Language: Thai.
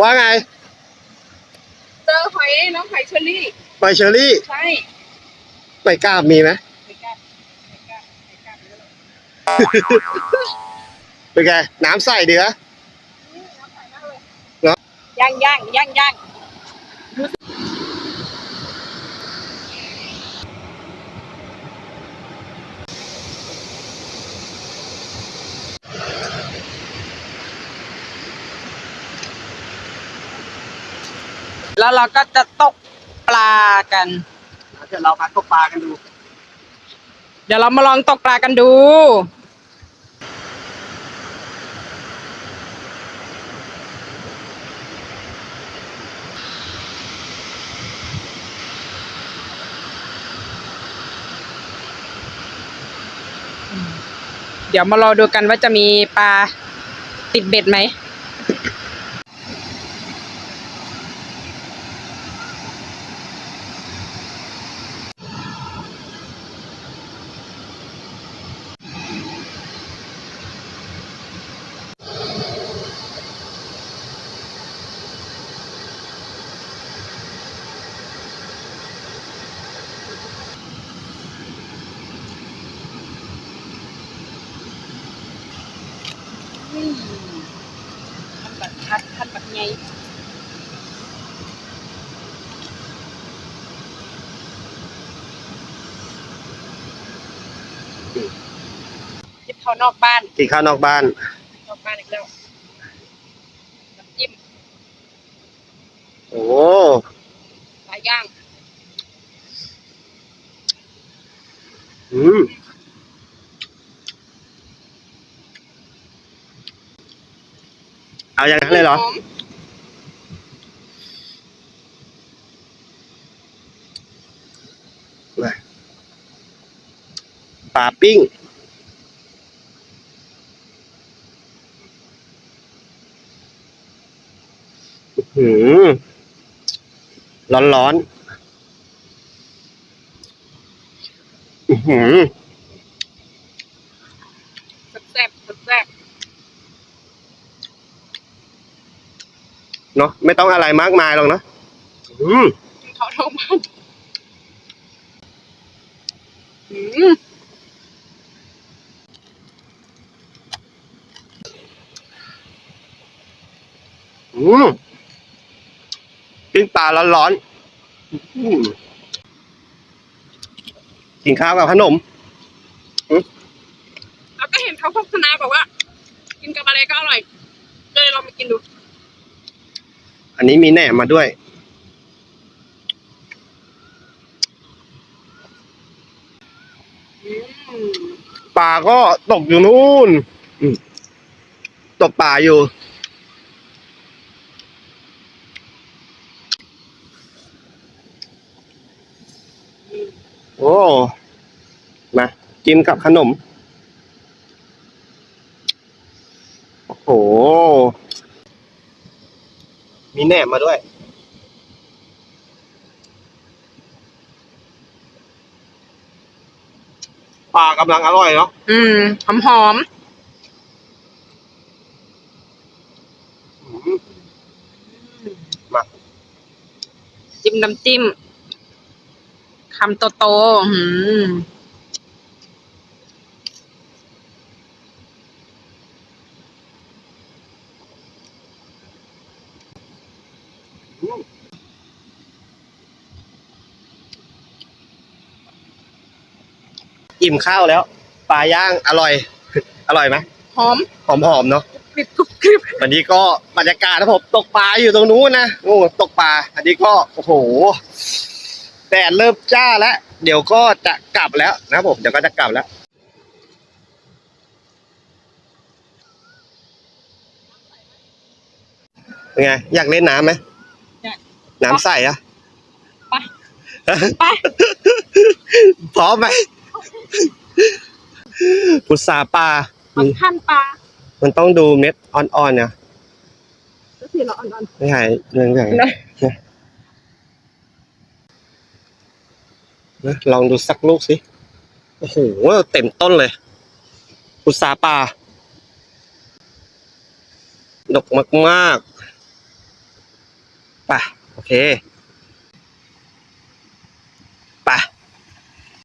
ว่าไง เจอหอยน้องหอยเชอรี่ ไปเชอรี่ใช่ไปกล้าบมีไหมไม่กล้าไม่กล้าไม่กล้าเลยเป็นไงน้ำใสดีนะ น้ำใสมากเลยเหรอย่างย่างย่างย่าง แล้วเราก็จะตกปลากัน เดี๋ยวเรามาตกปลากันดู เดี๋ยวเรามาลองตกปลากันดู เดี๋ยวมารอดูกันว่าจะมีปลาติดเบ็ดไหม ท่านบัดทัดท่านบัดไงจิบเขานอกบ้านกินข้าวนอกบ้าน นอกบ้านอีกแล้วน้ำจิ้มโอ้ปลาย่าง อืม เอาอย่างนั้นเลยเหรอหอมปลาปิ้ง หืมร้อนร้อนๆอื้อหือ แซ่บๆแซ่บ เนาะไม่ต้องอะไรมากมายหรอกเนาะอืมๆกินเขานอกบ้านอืมอืมปิ้งปลาร้อนร้อนๆอืมกินข้าวกับขนมแล้วก็เห็นเขาโฆษณาบอกว่า กินกับอะไรก็อร่อยเลยลองมากินดู อันนี้มีแหนมมาด้วยอืมปลาก็ตกอยู่นู่นอืมตกปลาอยู่ โอ้ มา กินกับขนม โอ้โห มีแหนมมาด้วย ปลากำลังอร่อยเนาะอืม หอมหอมอืมมาๆจิ้มน้ำจิ้มคำโตๆอืมอิ่ มข้าวแล้วปลาย่างอร่อย อร่อยไหมหอมหอมๆเนาะกริบกรุบกริบวันนี้ก็บรรยากาศนะผมตกปลาอยู่ตรงนู้นนะโอ้ตกปลาอันนี้ก็โอ้โหแดดเริ่มจ้าแล้วเดี๋ยวก็จะกลับแล้วนะครับผมเดี๋ยวก็จะกลับแล้วเป็นไงอยากเล่นน้ำไหมอยากน้ำใสอะไป ไป พร้อมไหม พุทราปลา มันขั้นปลา มันต้องดูเม็ดอ่อนๆเนี่ยก็คือเราอ่อนไม่ใช่เรื่องอย่างๆนะนะลองดูสักลูกสิ โอ้โห เต็มต้นเลยพุทราปลา ดกมากๆไปโอเค